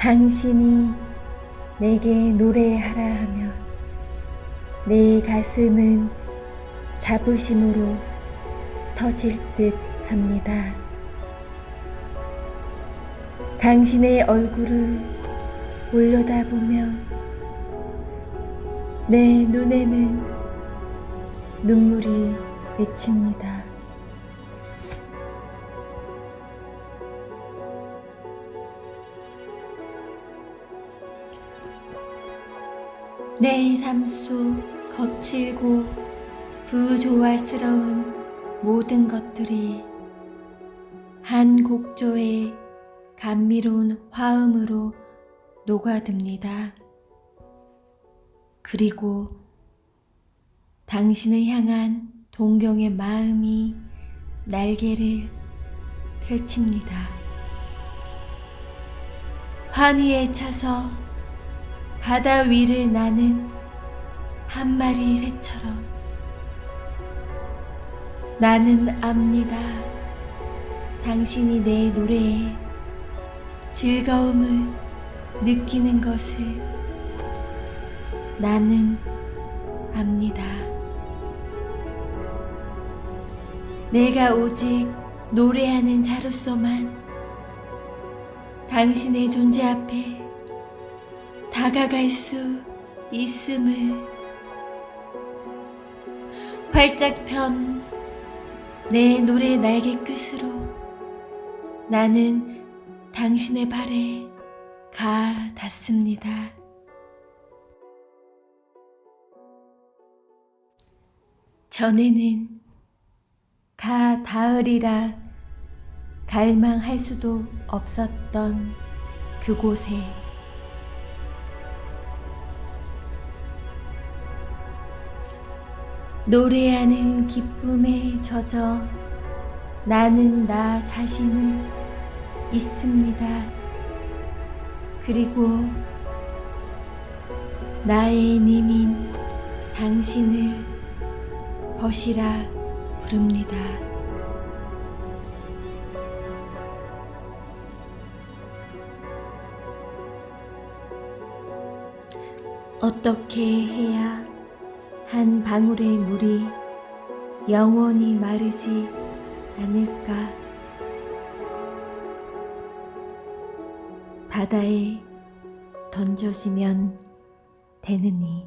당신이 내게 노래하라 하며 내 가슴은 자부심으로 터질 듯 합니다. 당신의 얼굴을 올려다보면 내 눈에는 눈물이 맺힙니다. 내 삶 속 거칠고 부조화스러운 모든 것들이 한 곡조의 감미로운 화음으로 녹아듭니다. 그리고 당신을 향한 동경의 마음이 날개를 펼칩니다. 환희에 차서 바다 위를 나는 한 마리 새처럼 나는 압니다. 당신이 내 노래에 즐거움을 느끼는 것을 나는 압니다. 내가 오직 노래하는 자로서만 당신의 존재 앞에 다가갈 수 있음을 활짝 편 내 노래 날개 끝으로 나는 당신의 발에 가 닿습니다. 전에는 가 닿으리라 갈망할 수도 없었던 그곳에 노래하는 기쁨에 젖어 나는 나 자신을 있습니다. 그리고 나의 님인 당신을 벗이라 부릅니다. 어떻게 해야 한 방울의 물이 영원히 마르지 않을까? 바다에 던져지면 되느니.